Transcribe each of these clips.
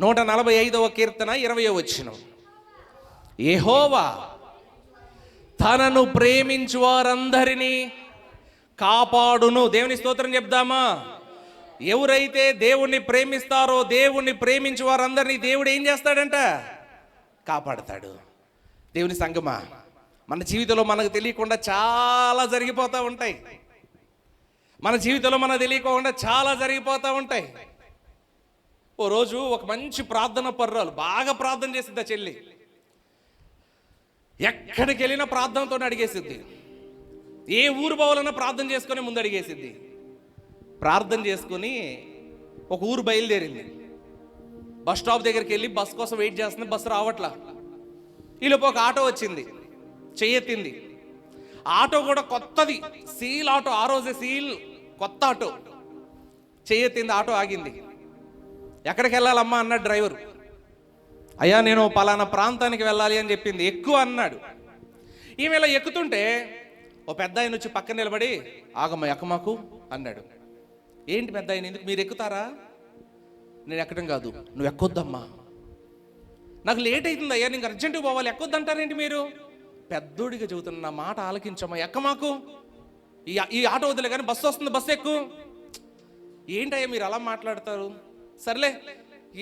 నూట నలభై ఐదవ కీర్తన ఇరవయో వచ్చిన ఏహోవా తనను ప్రేమించు వారందరినీ కాపాడును. దేవుని స్తోత్రం చెప్దామా? ఎవరైతే దేవుణ్ణి ప్రేమిస్తారో దేవుణ్ణి ప్రేమించు వారందరినీ దేవుడు ఏం చేస్తాడంట? కాపాడతాడు. దేవుని సంగమా మన జీవితంలో మనకు తెలియకుండా చాలా జరిగిపోతూ ఉంటాయి. మన జీవితంలో మనకు తెలియకుండా చాలా జరిగిపోతూ ఉంటాయి. ఓ రోజు ఒక మంచి ప్రార్థన పర్రాలు బాగా ప్రార్థన చేసింది ఆ చెల్లి? ఎక్కడికి వెళ్ళినా ప్రార్థనతో అడిగేసిద్ది. ఏ ఊరు పోవాలన్నా ప్రార్థన చేసుకొని ముందు అడిగేసిద్ది. ప్రార్థన చేసుకొని ఒక ఊరు బయలుదేరింది. బస్ స్టాప్ దగ్గరికి వెళ్ళి బస్ కోసం వెయిట్ చేస్తుంది బస్సు రావట్లా. ఈలోపు ఒక ఆటో వచ్చింది చెయ్యెత్తింది ఆటో కూడా కొత్తది సీల్ ఆటో ఆ రోజే సీల్ కొత్త ఆటో. చెయ్యెత్తింది ఆటో ఆగింది. ఎక్కడికి వెళ్ళాలమ్మా అన్నాడు డ్రైవర్. అయ్యా నేను పలానా ప్రాంతానికి వెళ్ళాలి అని చెప్పింది. ఎక్కువ అన్నాడు. ఈమె ఇలా ఎక్కుతుంటే ఓ పెద్ద ఆయన వచ్చి పక్కన నిలబడి ఆగమ్మ ఎక్కమాకు అన్నాడు. ఏంటి పెద్ద ఆయన ఎందుకు మీరు ఎక్కుతారా? నేను ఎక్కడం కాదు. నువ్వు ఎక్కొద్దమ్మా. నాకు లేట్ అవుతుంది అయ్యా నీకు అర్జెంటుగా పోవాలి. ఎక్కొద్దంటారేంటి మీరు? పెద్దోడిగా చెబుతున్న నా మాట ఆలకించమ్మా. ఎక్కమాకు ఈ ఈ ఆటో వదిలే కానీ బస్సు వస్తుంది బస్సు ఎక్కు. ఏంటయ్యా మీరు అలా మాట్లాడతారు? సర్లే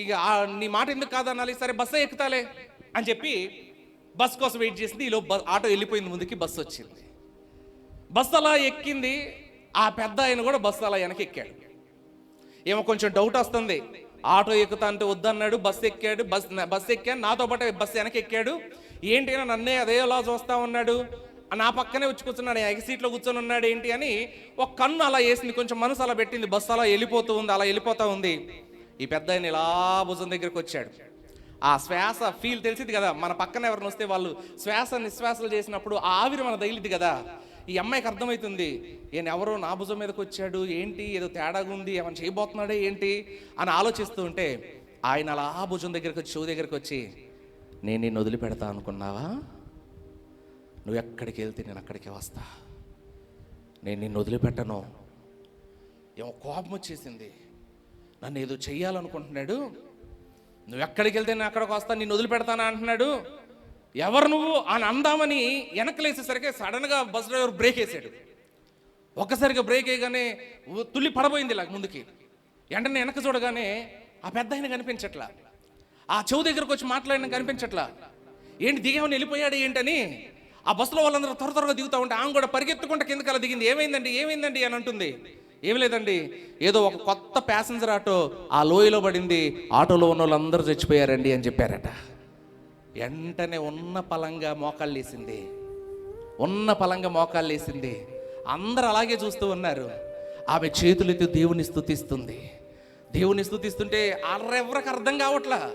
ఇక నీ మాట ఎందుకు కాదనాలి? సరే బస్సు ఎక్కుతాలే అని చెప్పి బస్ కోసం వెయిట్ చేసింది. ఈలో బస్ ఆటో వెళ్ళిపోయింది ముందుకి బస్సు వచ్చింది. బస్సు అలా ఎక్కింది. ఆ పెద్ద ఆయన కూడా బస్సు అలా వెనక ఎక్కాడు. ఏమో కొంచెం డౌట్ వస్తుంది. ఆటో ఎక్కుతా అంటే వద్దన్నాడు బస్సు ఎక్కాడు బస్ బస్సు ఎక్కాను నాతో పాటు బస్సు వెనక ఎక్కాడు. ఏంటి అని నన్నే అదేలా చూస్తా ఉన్నాడు. నా పక్కనే వచ్చి కూర్చున్నాడు ఎగ సీట్లో కూర్చొని ఉన్నాడు ఏంటి అని ఒక కన్ను అలా వేసింది. కొంచెం మనసు అలా పెట్టింది. బస్సు అలా వెళ్ళిపోతూ ఉంది అలా వెళ్ళిపోతూ ఉంది. ఈ పెద్ద ఆయన ఇలా భుజం దగ్గరికి వచ్చాడు. ఆ శ్వాస ఫీల్ తెలిసింది కదా? మన పక్కన ఎవరిని వస్తే వాళ్ళు శ్వాస నిశ్వాసలు చేసినప్పుడు ఆవిరి మన తగిలిద్ది కదా? ఈ అమ్మాయికి అర్థమవుతుంది ఈయన ఎవరో నా భుజం మీదకి వచ్చాడు ఏంటి? ఏదో తేడాగా ఉంది ఏమైనా చేయబోతున్నాడే ఏంటి? అని ఆలోచిస్తూ ఉంటే ఆయన అలా భుజం దగ్గరికి వచ్చి చెవు దగ్గరికి వచ్చి నేను నిన్ను వదిలిపెడతా అనుకున్నావా? నువ్వు ఎక్కడికి వెళ్తే నేను అక్కడికే వస్తా. నేను నిన్ను వదిలిపెట్టను. ఏమో కోపం వచ్చేసింది. నన్ను ఏదో చెయ్యాలనుకుంటున్నాడు. నువ్వు ఎక్కడికి వెళ్తే నేను అక్కడికి వస్తా నిన్ను వదిలిపెడతానా అంటున్నాడు. ఎవరు నువ్వు అని అందామని వెనకలేసేసరికి సడన్గా బస్ డ్రైవర్ బ్రేక్ వేసాడు. ఒక్కసారిగా బ్రేక్ వేయగానే తుల్లి పడబోయింది ఇలా ముందుకి. వెంటనే వెనక చూడగానే ఆ పెద్ద ఆయన కనిపించట్లా. ఆ చెవు దగ్గరకు వచ్చి మాట్లాడిన కనిపించట్లా. ఏంటి దిగేమని వెళ్ళిపోయాడు ఏంటని? ఆ బస్సులో వాళ్ళందరూ త్వర త్వరగా దిగుతూ ఉంటే ఆమె కూడా పరిగెత్తుకుంటే కిందకి అలా దిగింది. ఏమైందండి? ఏమైందండి? అని అంటుంది. ఏమి లేదండి ఏదో ఒక కొత్త ప్యాసింజర్ ఆటో ఆ లోయలో పడింది ఆటోలో ఉన్న వాళ్ళందరూ చచ్చిపోయారండి అని చెప్పారట. వెంటనే ఉన్న పలంగా మోకాళ్ళేసింది ఉన్న పలంగా మోకాళ్ళేసింది అందరు అలాగే చూస్తూ ఉన్నారు. ఆమె చేతులెత్తి దేవుని స్థుతిస్తుంది దేవుని స్థుతిస్తుంటే అరెవరికి అర్థం కావట్లా.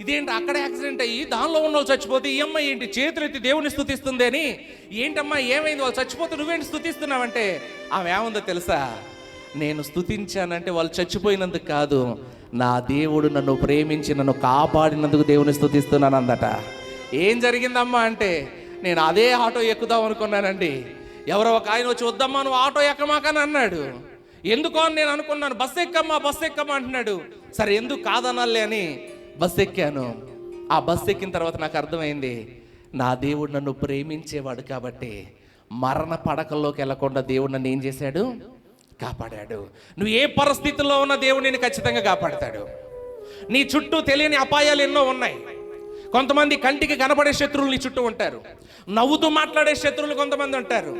ఇదేంటి అక్కడ యాక్సిడెంట్ అయ్యి దానిలో ఉన్న వాళ్ళు చచ్చిపోతే ఈ అమ్మాయి ఏంటి? చేతులెత్తి దేవుని స్థుతిస్తుంది అని. ఏంటమ్మా ఏమైంది? వాళ్ళు చచ్చిపోతే నువ్వేంటి స్థుతిస్తున్నావంటే ఆమె ఏముందో తెలుసా? నేను స్థుతించానంటే వాళ్ళు చచ్చిపోయినందుకు కాదు. నా దేవుడు నన్ను ప్రేమించి నన్ను కాపాడినందుకు దేవుని స్థుతిస్తున్నాను అందట ఏం జరిగిందమ్మా అంటే నేను అదే ఆటో ఎక్కుదాం అనుకున్నానండి. ఎవరో ఒక ఆయన వచ్చి వద్దమ్మా నువ్వు ఆటో ఎక్కమాకని అన్నాడు. ఎందుకో అని నేను అనుకున్నాను. బస్సు ఎక్కమ్మా బస్సు ఎక్కమ్మా అంటున్నాడు. సరే ఎందుకు కాదనాలే అని బస్సు ఎక్కాను. ఆ బస్సు ఎక్కిన తర్వాత నాకు అర్థమైంది నా దేవుడు నన్ను ప్రేమించేవాడు కాబట్టి మరణ పడకల్లోకి వెళ్ళకుండా దేవుడు నన్ను ఏం చేశాడు? కాపాడాడు. నువ్వు ఏ పరిస్థితుల్లో ఉన్న దేవుడు నేను ఖచ్చితంగా కాపాడతాడు. నీ చుట్టూ తెలియని అపాయాలు ఎన్నో ఉన్నాయి. కొంతమంది కంటికి కనపడే శత్రువులు నీ చుట్టూ ఉంటారు. నవ్వుతూ మాట్లాడే శత్రువులు కొంతమంది ఉంటారు.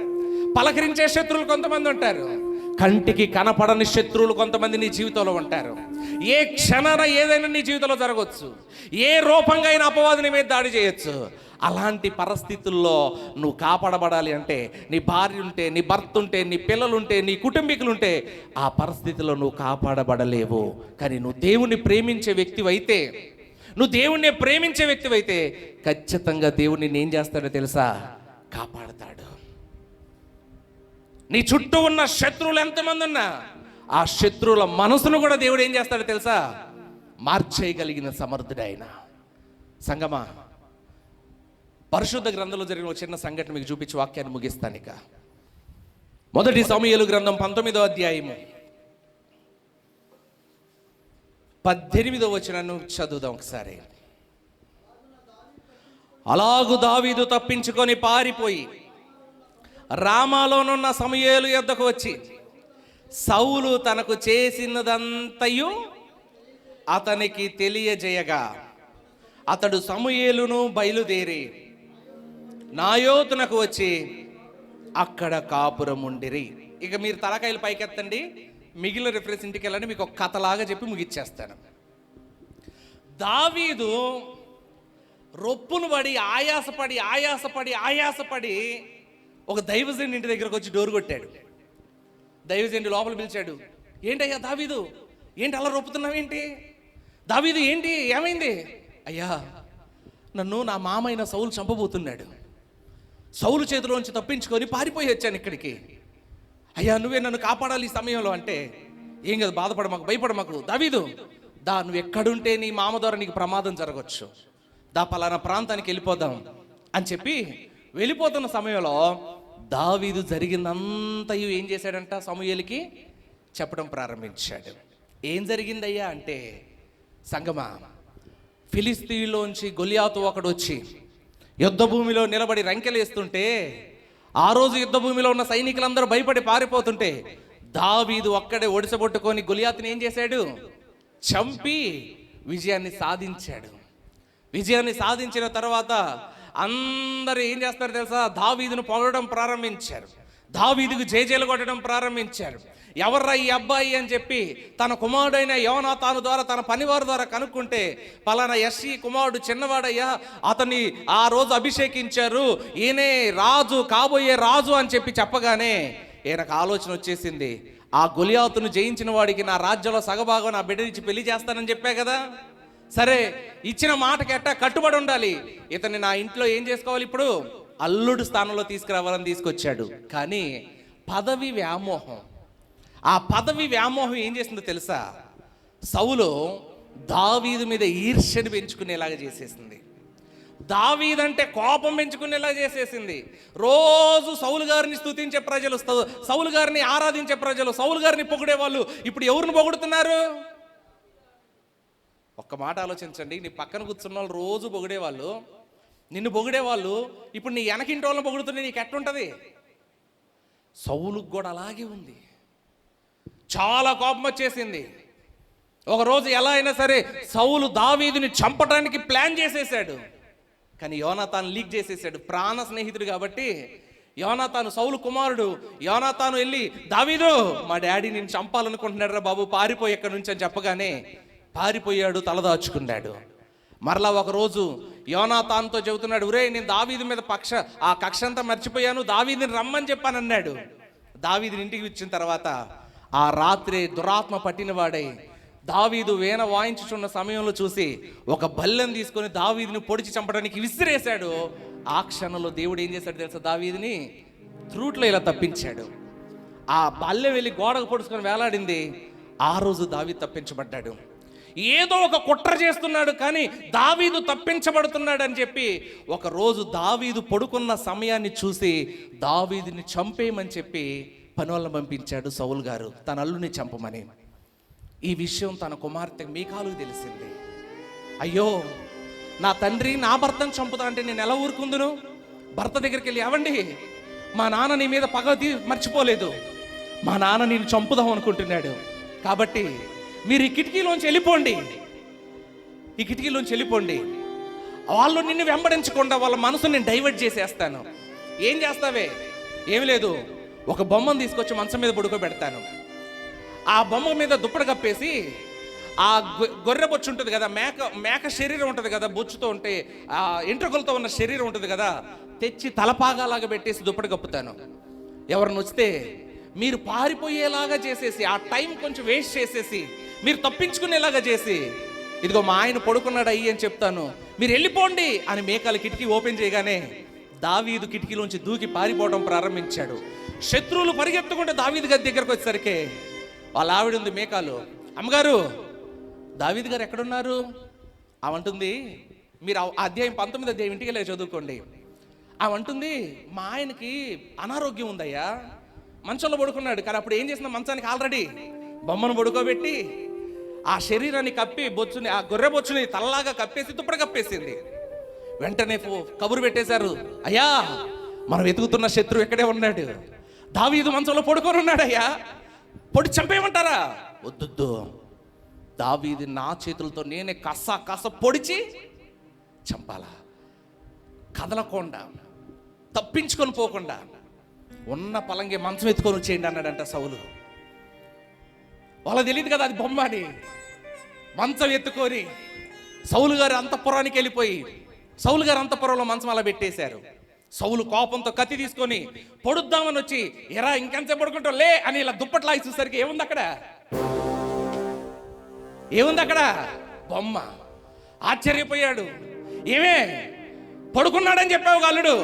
పలకరించే శత్రువులు కొంతమంది ఉంటారు. కంటికి కనపడని శత్రువులు కొంతమంది నీ జీవితంలో ఉంటారు. ఏ క్షణాన ఏదైనా నీ జీవితంలో జరగవచ్చు ఏ రూపంగా అయినా అపవాది నీ మీద దాడి చేయొచ్చు. అలాంటి పరిస్థితుల్లో నువ్వు కాపాడబడాలి అంటే నీ భార్య ఉంటే నీ భర్త ఉంటే నీ పిల్లలుంటే నీ కుటుంబీకులుంటే ఆ పరిస్థితిలో నువ్వు కాపాడబడలేవు. కానీ నువ్వు దేవుని ప్రేమించే వ్యక్తివైతే నువ్వు దేవుణ్ణి ప్రేమించే వ్యక్తివైతే ఖచ్చితంగా దేవుడు నిన్ను ఏం చేస్తాడో తెలుసా? కాపాడతాడు. నీ చుట్టూ ఉన్న శత్రువులు ఎంతమంది ఉన్నా ఆ శత్రువుల మనసును కూడా దేవుడు ఏం చేస్తాడో తెలుసా? మార్చేయగలిగిన సమర్థుడు ఆయన సంగమా పరిశుద్ధ గ్రంథంలో జరిగిన ఒక చిన్న సంఘటన మీకు చూపించి వాక్యాన్ని ముగిస్తాను ఇక. మొదటి సమయలు గ్రంథం పంతొమ్మిదో అధ్యాయము. పద్దెనిమిదో వచనాన్ని చదువుదాం ఒకసారి. అలాగు దావీదు తప్పించుకొని పారిపోయి రామాలోనున్న సమయేలు యొద్దకు వచ్చి సౌలు తనకు చేసినదంతయు అతనికి తెలియజేయగా అతడు సమూయేలును బయలుదేరి నాయోతునకు వచ్చి అక్కడ కాపురం ఉండిరి. ఇక మీరు తలకాయలు పైకెత్తండి. మిగిలిన రిఫరెన్స్ ఇంటికి వెళ్ళండి మీకు ఒక కథలాగా చెప్పి ముగిచ్చేస్తాను. దావీదు రొప్పును పడి ఆయాసపడి ఆయాసపడి ఆయాసపడి ఒక దైవజనుడి ఇంటి దగ్గరకు వచ్చి డోరు కొట్టాడు. దైవజనుడు లోపల పిలిచాడు ఏంటయ్యా దావీదు? ఏంటి అలా రొప్పుతున్నావేంటి దావీదు ఏంటి? ఏమైంది? అయ్యా నన్ను నా మామైన సౌలు చంపబోతున్నాడు. సౌలు చేతిలోంచి తప్పించుకొని పారిపోయి వచ్చాను ఇక్కడికి. అయ్యా నువ్వే నన్ను కాపాడాలి ఈ సమయంలో అంటే ఏం కదా బాధపడ మాకు భయపడ మాకు దావీదు దా నువ్వు ఎక్కడుంటే నీ మామ ద్వారా నీకు ప్రమాదం జరగచ్చు. దా పలానా ప్రాంతానికి వెళ్ళిపోదాం అని చెప్పి వెళ్ళిపోతున్న సమయంలో దావీదు జరిగిందంతయు ఏం చేశాడంట సమూహలకి చెప్పడం ప్రారంభించాడు. ఏం జరిగిందయ్యా అంటే సంగమా ఫిలిస్తీన్లోంచి గొలియాతు ఒకడు వచ్చి యుద్ధ భూమిలో నిలబడి రంకెలేస్తుంటే ఆ రోజు యుద్ధ భూమిలో ఉన్న సైనికులందరూ భయపడి పారిపోతుంటే దావీదు ఒక్కడే ఒడిసబొట్టుకొని గొలియాతుని ఏం చేశాడు? చంపి విజయాన్ని సాధించాడు. విజయాన్ని సాధించిన తర్వాత అందరూ ఏం చేస్తారు తెలుసా? దావీదును పొగడడం ప్రారంభించారు. దావీదుకు జేజేలు కొట్టడం ప్రారంభించారు. ఎవర్రా ఈ అబ్బాయి అని చెప్పి తన కుమారుడైన యోనాతాను ద్వారా తన పనివారి ద్వారా కనుక్కుంటే పలానా ఎస్సీ కుమారుడు చిన్నవాడయ్యా అతన్ని ఆ రోజు అభిషేకించారు. ఈయనే రాజు కాబోయే రాజు అని చెప్పి చెప్పగానే ఈయనకు ఆలోచన వచ్చేసింది. ఆ గొలియాతును జయించిన వాడికి నా రాజ్యంలో సగభాగం నా బిడ్డనిచ్చి పెళ్ళి చేస్తానని చెప్పా కదా. సరే ఇచ్చిన మాటకి ఎట్టా కట్టుబడి ఉండాలి? ఇతన్ని నా ఇంట్లో ఏం చేసుకోవాలి ఇప్పుడు? అల్లుడు స్థానంలో తీసుకురావాలని తీసుకొచ్చాడు. కానీ పదవి వ్యామోహం. ఆ పదవి వ్యామోహం ఏం చేసిందో తెలుసా? సౌలు దావీదు మీద ఈర్ష్యను పెంచుకునేలాగా చేసేసింది. దావీదంటే కోపం పెంచుకునేలా చేసేసింది. రోజు సౌలు గారిని స్తుతించే ప్రజలు సౌలు గారిని ఆరాధించే ప్రజలు సౌలు గారిని పొగిడే వాళ్ళు ఇప్పుడు ఎవరిని పొగుడుతున్నారు? ఒక్క మాట ఆలోచించండి. నీ పక్కన కూర్చున్న వాళ్ళు రోజు పొగిడేవాళ్ళు. నిన్ను పొగిడేవాళ్ళు ఇప్పుడు నీ వెనకింటి వాళ్ళని పొగుడుతుంటే నీకు ఎట్టుంటుంది సౌలుకు కూడా అలాగే ఉంది. చాలా కోపం వచ్చేసింది. ఒకరోజు ఎలా అయినా సరే సౌలు దావీదుని చంపడానికి ప్లాన్ చేసేసాడు. కానీ యోనాతాను లీక్ చేసేసాడు. ప్రాణ స్నేహితుడు కాబట్టి యోనాతాను సౌలు కుమారుడు. యోనాతాను వెళ్ళి దావీదు మా డాడీ నేను చంపాలనుకుంటున్నాడు రా బాబు పారిపోయి ఎక్కడి నుంచి అని చెప్పగానే పారిపోయాడు తలదాచుకున్నాడు. మరలా ఒక రోజు యోనాతాన్తో చెబుతున్నాడు ఉరే నేను దావీదు మీద పక్ష ఆ కక్ష అంతా మర్చిపోయాను దావీదిని రమ్మని చెప్పానన్నాడు. దావీదిని ఇంటికి ఇచ్చిన తర్వాత ఆ రాత్రి దురాత్మ పట్టిన వాడై దావీదు వేణ వాయించుచున్న సమయంలో చూసి ఒక బల్లెం తీసుకొని దావీదిని పొడిచి చంపడానికి విసిరేశాడు. ఆ క్షణంలో దేవుడు ఏం చేశాడు తెలుసా దావీదిని? త్రూట్లో ఇలా తప్పించాడు. ఆ బల్లెం వెళ్ళి గోడకు పొడుచుకొని వేలాడింది. ఆ రోజు దావీ తప్పించబడ్డాడు. ఏదో ఒక కుట్ర చేస్తున్నాడు కానీ దావీదు తప్పించబడుతున్నాడు అని చెప్పి ఒకరోజు దావీదు పడుకున్న సమయాన్ని చూసి దావీదుని చంపేయమని చెప్పి పనులను పంపించాడు సౌల్ గారు తన అల్లుని చంపమని. ఈ విషయం తన కుమార్తె మీకాలు తెలిసింది. అయ్యో నా తండ్రి నా భర్తను చంపుతా అంటే నేను ఎలా ఊరుకుందును? భర్త దగ్గరికి వెళ్ళి అవండి మా నాన్న నీ మీద పగ మర్చిపోలేదు. మా నాన్న నేను చంపుదాం అనుకుంటున్నాడు. కాబట్టి మీరు ఈ కిటికీలోంచి వెళ్ళిపోండి. ఈ కిటికీలోంచి వెళ్ళిపోండి. వాళ్ళు నిన్ను వెంబడించకుండా వాళ్ళ మనసుని నేను డైవర్ట్ చేసేస్తాను. ఏం చేస్తావే? ఏమి లేదు. ఒక బొమ్మను తీసుకొచ్చి మంచం మీద పడుకోబెడతాను. ఆ బొమ్మ మీద దుప్పటి కప్పేసి ఆ గొ- గొర్రె బొచ్చు ఉంటుంది కదా మేక మేక శరీరం ఉంటుంది కదా బొచ్చుతో ఉంటే ఆ ఎంట్రుకలతో ఉన్న శరీరం ఉంటుంది కదా తెచ్చి తలపాగాలాగా పెట్టేసి దుప్పటి కప్పుతాను. ఎవరిని వస్తే మీరు పారిపోయేలాగా చేసేసి ఆ టైం కొంచెం వేస్ట్ చేసేసి మీరు తప్పించుకునేలాగా చేసి ఇదిగో మా ఆయన పడుకున్నాడు అయ్యి అని చెప్తాను. మీరు వెళ్ళిపోండి అని మేకాల కిటికీ ఓపెన్ చేయగానే దావీదు కిటికీలోంచి దూకి పారిపోవడం ప్రారంభించాడు. శత్రువులు పరిగెత్తుకుంటే దావీదు గారి దగ్గరకు వచ్చేసరికి వాళ్ళ ఆవిడ ఉంది మేకాలు. అమ్మగారు దావీదు గారు ఎక్కడున్నారు? ఆమె అంటుంది మీరు ఆ అధ్యాయం పంతొమ్మిది అధ్యాయం ఇంటికి వెళ్ళి చదువుకోండి. ఆమె అంటుంది మా ఆయనకి అనారోగ్యం ఉందయ్యా. మంచంలో పడుకున్నాడు కానీ అప్పుడు ఏం చేసిన మంచానికి ఆల్రెడీ బొమ్మను పడుకోబెట్టి ఆ శరీరాన్ని కప్పి బొచ్చుని ఆ గొర్రె బొచ్చుని తలలాగా కప్పేసి దుప్పటి కప్పేసింది. వెంటనే కబురు పెట్టేశారు అయ్యా మనం వెతుకుతున్న శత్రువు ఎక్కడే ఉన్నాడు. దావీదు మంచంలో పడుకొని ఉన్నాడయ్యా. పొడి చంపేయమంటారా? వద్దొద్దు. దావీది నా చేతులతో నేనే కస కస పొడిచి చంపాలా. కదలకుండా తప్పించుకొని పోకుండా ఉన్న పలంగి మంచం ఎత్తుకొని వచ్చేయండి అన్నాడంట సౌలు. వాళ్ళకి తెలియదు కదా అది బొమ్మ అని. మంచం ఎత్తుకొని సౌలు గారు అంతఃపురానికి వెళ్ళిపోయి సౌలు గారు అంతఃపురంలో మంచం అలా పెట్టేశారు. సౌలు కోపంతో కత్తి తీసుకొని పొడుద్దామని వచ్చి ఎరా ఇంకెంత పడుకుంటావు? లే అని ఇలా దుప్పట్లా చూసరికి ఏముంది అక్కడ? ఏముంది అక్కడ? బొమ్మ. ఆశ్చర్యపోయాడు. ఏమే పడుకున్నాడని చెప్పావు గల్లుడు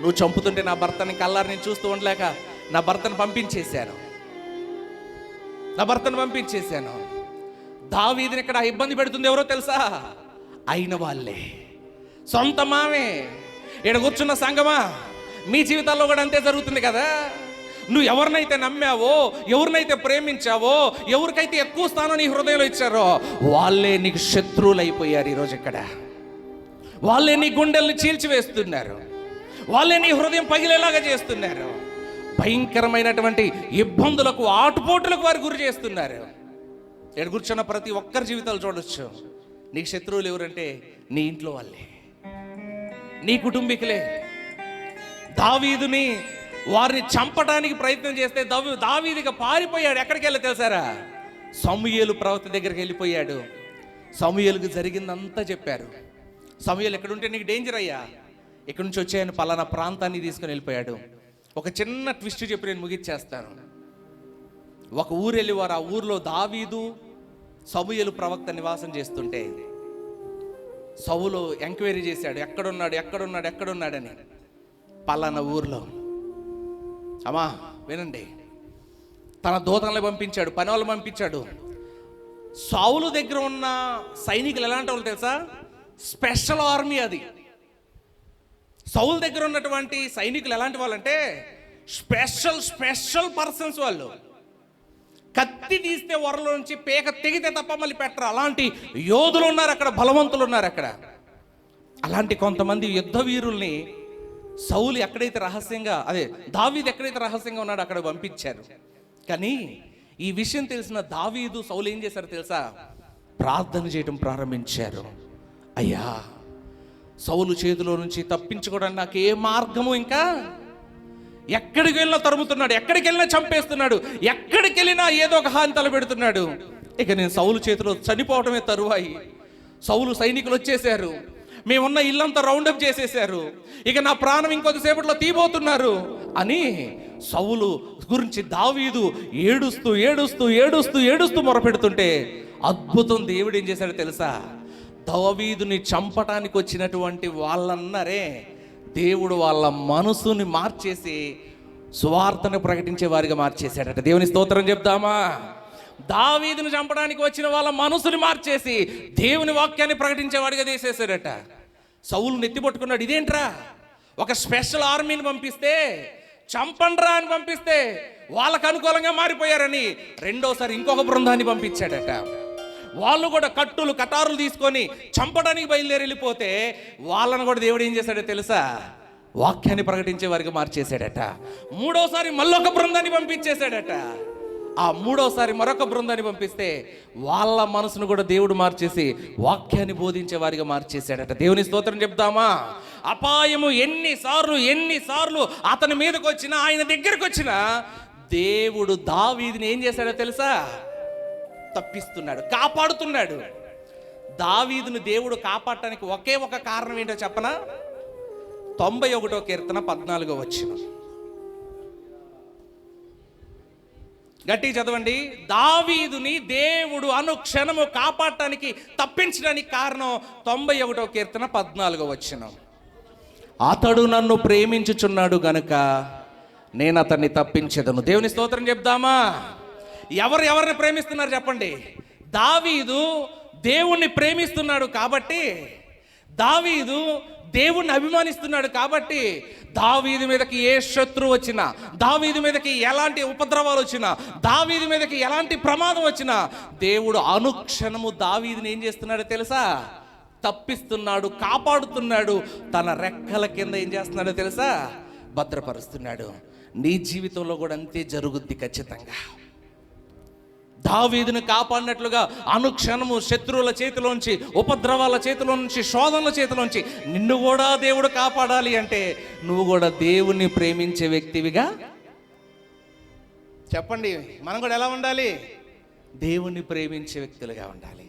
నువ్వు చంపుతుంటే నా భర్తని కల్లారి నేను చూస్తూ ఉండలేక నా భర్తను పంపించేశాను. నా భర్తను పంపించేశాను. దావీదిని ఇక్కడ ఇబ్బంది పెడుతుంది ఎవరో తెలుసా? అయిన వాళ్ళే. సొంత మామే. ఇక్కడ కూర్చున్న సంగమా? మీ జీవితాల్లో కూడా అంతే జరుగుతుంది కదా? నువ్వు ఎవరినైతే నమ్మావో ఎవరినైతే ప్రేమించావో ఎవరికైతే ఎక్కువ స్థానం నీ హృదయంలో ఇచ్చారో వాళ్ళే నీకు శత్రువులు అయిపోయారు ఈరోజు ఇక్కడ. వాళ్ళే నీ గుండెల్ని చీల్చివేస్తున్నారు. వాళ్ళే నీ హృదయం పగిలేలాగా చేస్తున్నారు. భయంకరమైనటువంటి ఇబ్బందులకు ఆటుపోటులకు వారు గురి చేస్తున్నారు. ఇక్కడ కూర్చున్న ప్రతి ఒక్కరి జీవితాలు చూడొచ్చు. నీకు శత్రువులు ఎవరంటే నీ ఇంట్లో వాళ్ళే. నీ కుటుంబీకులే. దావీదుని వారిని చంపడానికి ప్రయత్నం చేస్తే దవి దావీదిగా పారిపోయాడు. ఎక్కడికి వెళ్ళి తెలుసారా? సమూయేలు ప్రవక్త దగ్గరికి వెళ్ళిపోయాడు. సమూయేలుకు జరిగిందంతా చెప్పారు. సమూయేలు ఎక్కడుంటే నీకు డేంజర్ అయ్యా. ఇక్కడి నుంచి వచ్చాయని పలానా ప్రాంతాన్ని తీసుకుని వెళ్ళిపోయాడు. ఒక చిన్న ట్విస్ట్ చెప్పి నేను ముగిచ్చేస్తాను. ఒక ఊరు వెళ్ళేవారు ఆ ఊర్లో దావీదు సమూయేలు ప్రవక్త నివాసం చేస్తుంటే సవులు ఎంక్వైరీ చేశాడు ఎక్కడున్నాడు ఎక్కడున్నాడు ఎక్కడున్నాడని. పలానా ఊర్లో. అమ్మా వినండి. తన దూతలను పంపించాడు పని వాళ్ళు పంపించాడు. సావులు దగ్గర ఉన్న సైనికులు ఎలాంటి వాళ్ళు తెలుసా? స్పెషల్ ఆర్మీ అది. సౌల్ దగ్గర ఉన్నటువంటి సైనికులు ఎలాంటి వాళ్ళంటే స్పెషల్ స్పెషల్ పర్సన్స్ వాళ్ళు. కత్తి తీస్తే వరలో నుంచి పేక తెగితే తప్ప మళ్ళీ పెట్టరు. అలాంటి యోధులు ఉన్నారు అక్కడ బలవంతులు ఉన్నారు అక్కడ. అలాంటి కొంతమంది యుద్ధ వీరుల్ని సౌలు ఎక్కడైతే రహస్యంగా అదే దావీదు ఎక్కడైతే రహస్యంగా ఉన్నాడో అక్కడ పంపించారు. కానీ ఈ విషయం తెలిసిన దావీదు సౌలు ఏం చేశారు తెలుసా? ప్రార్థన చేయడం ప్రారంభించారు. అయ్యా సౌలు చేతిలో నుంచి తప్పించుకోవడానికి నాకు ఏ మార్గము ఇంకా? ఎక్కడికి వెళ్ళినా తరుముతున్నాడు ఎక్కడికి వెళ్ళినా చంపేస్తున్నాడు ఎక్కడికి వెళ్ళినా ఏదో ఒక హాని తలపెడుతున్నాడు. ఇక నేను సౌలు చేతిలో చనిపోవటమే తరువాయి. సౌలు సైనికులు వచ్చేసారు మేమున్న ఇల్లంతా రౌండప్ చేసేసారు ఇక నా ప్రాణం ఇంకొద్దిసేపట్లో తీబోతున్నారు అని సౌలు గురించి దావీదు ఏడుస్తూ ఏడుస్తూ ఏడుస్తూ ఏడుస్తూ మొరపెడుతుంటే అద్భుతం దేవుడు ఏం చేశాడో తెలుసా? దావీదుని చంపటానికి వచ్చినటువంటి వాళ్ళన్నరే దేవుడు వాళ్ళ మనసుని మార్చేసి సువార్తను ప్రకటించే వారిగా మార్చేశాడట. దేవుని స్తోత్రం చెప్దామా? దావీదును చంపడానికి వచ్చిన వాళ్ళ మనసుని మార్చేసి దేవుని వాక్యాన్ని ప్రకటించేవాడిగా తీసేశాడట. సౌలు నెత్తిపట్టుకున్నాడు ఇదేంట్రా? ఒక స్పెషల్ ఆర్మీని పంపిస్తే చంపండ్రా అని పంపిస్తే వాళ్ళకు అనుకూలంగా మారిపోయారని రెండోసారి ఇంకొక బృందాన్ని పంపించాడట. వాళ్ళు కూడా కట్టులు కటారులు తీసుకొని చంపడానికి బయలుదేరి వెళ్ళిపోతే వాళ్ళను కూడా దేవుడు ఏం చేశాడో తెలుసా? వాక్యాన్ని ప్రకటించే వారికి మార్చేశాడట. మూడోసారి మళ్ళొక బృందాన్ని పంపించేశాడట. ఆ మూడోసారి మరొక బృందాన్ని పంపిస్తే వాళ్ళ మనసును కూడా దేవుడు మార్చేసి వాక్యాన్ని బోధించే వారిగా మార్చేశాడట. దేవుని స్తోత్రం చెప్తామా? అపాయము ఎన్నిసార్లు ఎన్నిసార్లు అతని మీదకి వచ్చినా ఆయన దగ్గరకు వచ్చినా దేవుడు దావీదిని ఏం చేశాడో తెలుసా? తప్పిస్తున్నాడు కాపాడుతున్నాడు. దావీదును దేవుడు కాపాడటానికి ఒకే ఒక కారణం ఏంటో చెప్పనా? తొంభై ఒకటో కీర్తన పద్నాలుగో వచ్చిన గట్టి చదవండి. దావీదుని దేవుడు అనుక్షణము కాపాడటానికి తప్పించడానికి కారణం తొంభై ఒకటో కీర్తన పద్నాలుగో వచ్చిన అతడు నన్ను ప్రేమించుచున్నాడు గనుక నేను అతన్ని తప్పించదను. దేవుని స్తోత్రం చెప్దామా? ఎవరు ఎవరిని ప్రేమిస్తున్నారు చెప్పండి? దావీదు దేవుణ్ణి ప్రేమిస్తున్నాడు కాబట్టి దావీదు దేవుణ్ణి అభిమానిస్తున్నాడు కాబట్టి దావీది మీదకి ఏ శత్రువు వచ్చినా దావీది మీదకి ఎలాంటి ఉపద్రవాలు వచ్చినా దావీది మీదకి ఎలాంటి ప్రమాదం వచ్చినా దేవుడు అనుక్షణము దావీదిని ఏం చేస్తున్నాడో తెలుసా? తప్పిస్తున్నాడు కాపాడుతున్నాడు తన రెక్కల కింద ఏం చేస్తున్నాడో తెలుసా? భద్రపరుస్తున్నాడు. నీ జీవితంలో కూడా అంతే జరుగుద్ది ఖచ్చితంగా. దావీదును కాపాడినట్లుగా అనుక్షణము శత్రువుల చేతిలోంచి ఉపద్రవాల చేతిలో నుంచి శోధనల చేతిలోంచి నిన్ను కూడా దేవుడు కాపాడాలి అంటే నువ్వు కూడా దేవుణ్ణి ప్రేమించే వ్యక్తివిగా? చెప్పండి మనం కూడా ఎలా ఉండాలి? దేవుణ్ణి ప్రేమించే వ్యక్తులుగా ఉండాలి.